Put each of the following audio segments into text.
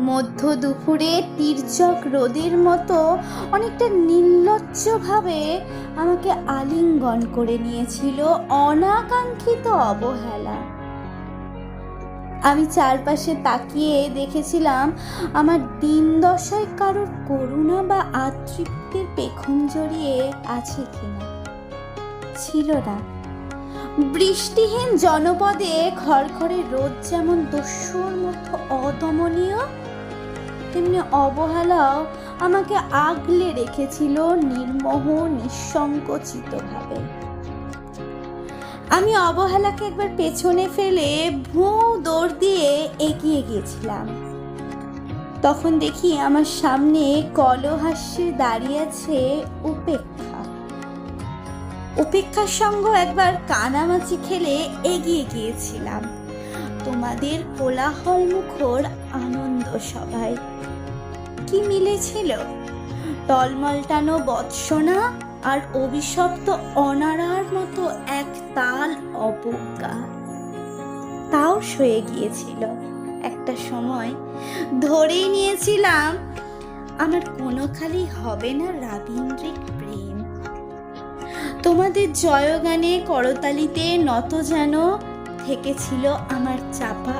মধ্য দুপুরে তির্যক রোদের মতো অনেকটা নির্লজ্জভাবে আমাকে আলিঙ্গন করে নিয়েছিল অনাকাঙ্ক্ষিত অবহেলা। আমি চারপাশে তাকিয়ে দেখেছিলাম আমার দিন দশায় কারোর করুণা বা আতৃপ্তির পেখম জড়িয়ে আছে কিনা। ছিল না। বৃষ্টিহীন জনপদে খড়খড়ে রোদ যেমন দস্যুর মতো অদমনীয় তেমনি অবহেলাও আমাকে আগলে রেখেছিল নির্মোহ, নিঃসংকোচিতভাবে। আমি অবহেলাকে একবার পেছনে ফেলে ভুঁ দৌড় দিয়ে এগিয়ে গিয়েছিলাম। তখন দেখি আমার সামনে কলহাস্যে দাঁড়িয়ে আছে উপেক্ষা। উপেক্ষার সঙ্গ একবার কানামাছি খেলে এগিয়ে গিয়েছিলাম। তোমাদের কোলাহল মুখর আনন্দ সভায় কি মিলেছিল? টলমলটানো বৎসনা আর অভিশপ্ত অনারার মতো এক তাল অবজ্ঞা। তাও সয়ে গিয়েছিল। একটা সময় ধরেই নিয়েছিলাম, আমার কোনো খালি হবে না রাবীন্দ্রিক প্রেম। তোমাদের জয়গানে করতালিতে নত যেন থেকেছিল আমার চাপা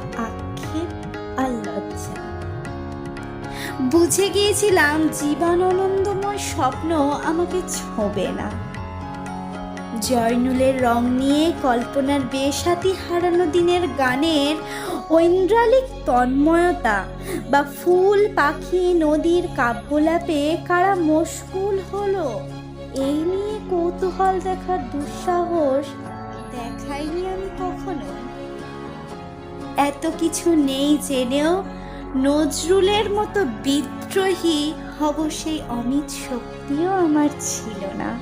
বুঝে গিয়েছিলাম জীবনানন্দময় স্বপ্ন আমাকে ছোঁবে না। জয়নুলের রং নিয়ে কল্পনার বেসাতি হারানো দিনের গানের ঐন্দ্রালিক তন্ময়তা বা ফুল পাখি নদীর কাব্যলাপে কারা মশগুল হলো, এই নিয়ে কৌতূহল দেখার দুঃসাহস দেখাইনি আমি কখনো এত কিছু নেই জেনেও নজরুলের মতো বিদ্রোহী হব সেই অমিত শক্তিও আমার ছিল না।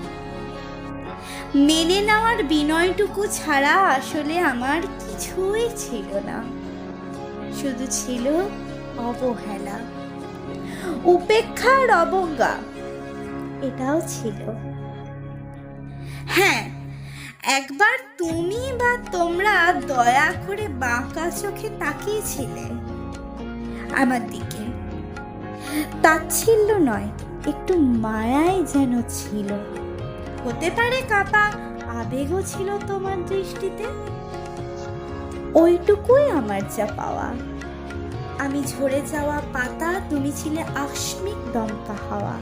মেনে নেওয়ার বিনয়টুকু ছাড়া আসলে আমার কিছুই ছিল না। শুধু ছিল অবহেলা, উপেক্ষার অবজ্ঞা, এটাও ছিল। হ্যাঁ একবার তুমি বা তোমরা দয়া করে বাঁকা চোখে তাকিয়েছিলে। আমার দিকে। তাচ্ছিল্য নয়, একটু মায়ায় যেন ছিল। হতে পারে কাপা আবেগও ছিল তোমার দৃষ্টিতে। ওইটুকুই আমার যা পাওয়া। আমি ঝরে যাওয়া পাতা, তুমি ছিলে আকস্মিক দমকা হাওয়া।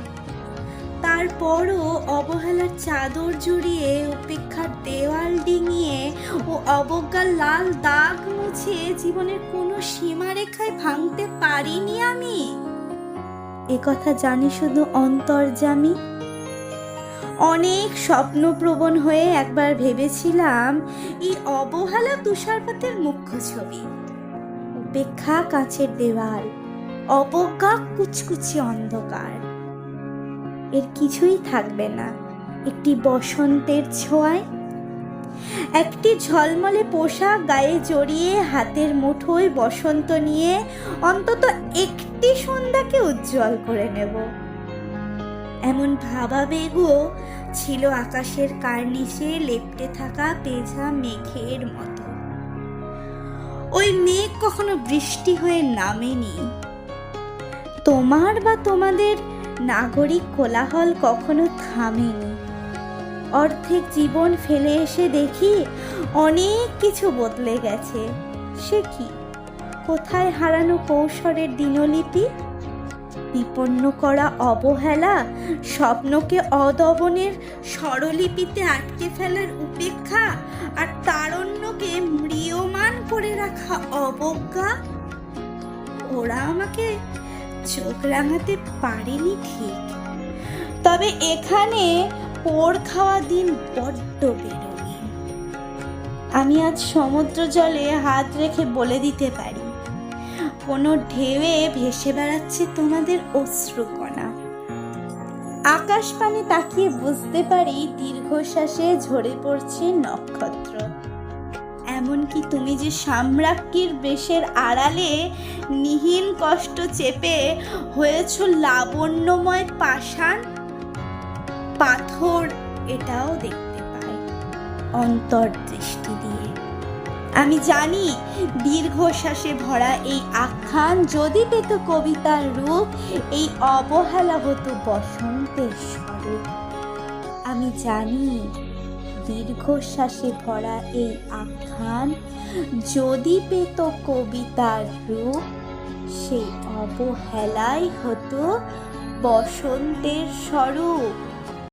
তারপরও অবহেলার চাদর জড়িয়ে উপেক্ষার দেওয়াল ডিঙিয়ে ও অবজ্ঞার লাল দাগ মুছে জীবনের কোনো সীমারেখায় ভাঙতে পারিনি আমি। কথা জানি শুধু অন্তর্জামী অনেক স্বপ্নপ্রবণ হয়ে একবার ভেবেছিলাম, এই অবহেলা তুষারপাতের মুখ্য ছবি। উপেক্ষা কাঁচের দেওয়াল, অবজ্ঞা কুচকুচি অন্ধকার। এর কিছুই থাকবে না। একটি বসন্তের ছোঁয়ায় একটি ঝলমলে পোশাক গায়ে জড়িয়ে হাতের মুঠোয় বসন্ত নিয়ে অন্তত একটি সন্ধ্যাকে উজ্জ্বল করে নেব। এমন ভাবাবেগও ছিল আকাশের কার্নিশে লেপটে থাকা পেঁজা মেঘের মতো। ওই মেঘ কখনো বৃষ্টি হয়ে নামেনি। তোমার বা তোমাদের নাগরিক কোলাহল কখনো থামেনি। অর্ধেক জীবন ফেলে এসে দেখি অনেক কিছু বদলে গেছে। সে কি? কোথায় হারানো কৌশলের দিনলিপি? বিপন্ন করা অবহেলা স্বপ্নকে অদবনের স্বরলিপিতে আটকে ফেলার উপেক্ষা আর তারণ্যকে ম্রিয়মান করে রাখা অবজ্ঞা? ওরা আমাকে চোখ রাঙাতে পারেনি ঠিক। তবে এখানে পোড় খাওয়া দিন বড্ড বেরোনি আমি আজ সমুদ্র জলে হাত রেখে বলে দিতে পারি, কোনো ঢেউয়ে ভেসে বেড়াচ্ছে তোমাদের অশ্রুকণা। আকাশ পানে তাকিয়ে বুঝতে পারি দীর্ঘশ্বাসে ঝরে পড়ছে নক্ষত্র। এমনকি তুমি যে সাম্রাজ্ঞীর বেশের আড়ালে নিহীন কষ্ট চেপে হয়েছ লাবণ্যময় পাষাণ, পাথর এটাও দেখতে পাই অন্তর্দৃষ্টি দিয়ে। আমি জানি দীর্ঘশ্বাসে ভরা এই আখ্যান যদি পেত কবিতার রূপ, এই অবহেলা হতো বসন্তের স্বরূপ আমি জানি দীর্ঘশ্বাসে ভরা এই আখ্যান যদি পেত কবিতার রূপ সেই অবহেলাই হতো বসন্তের স্বরূপ।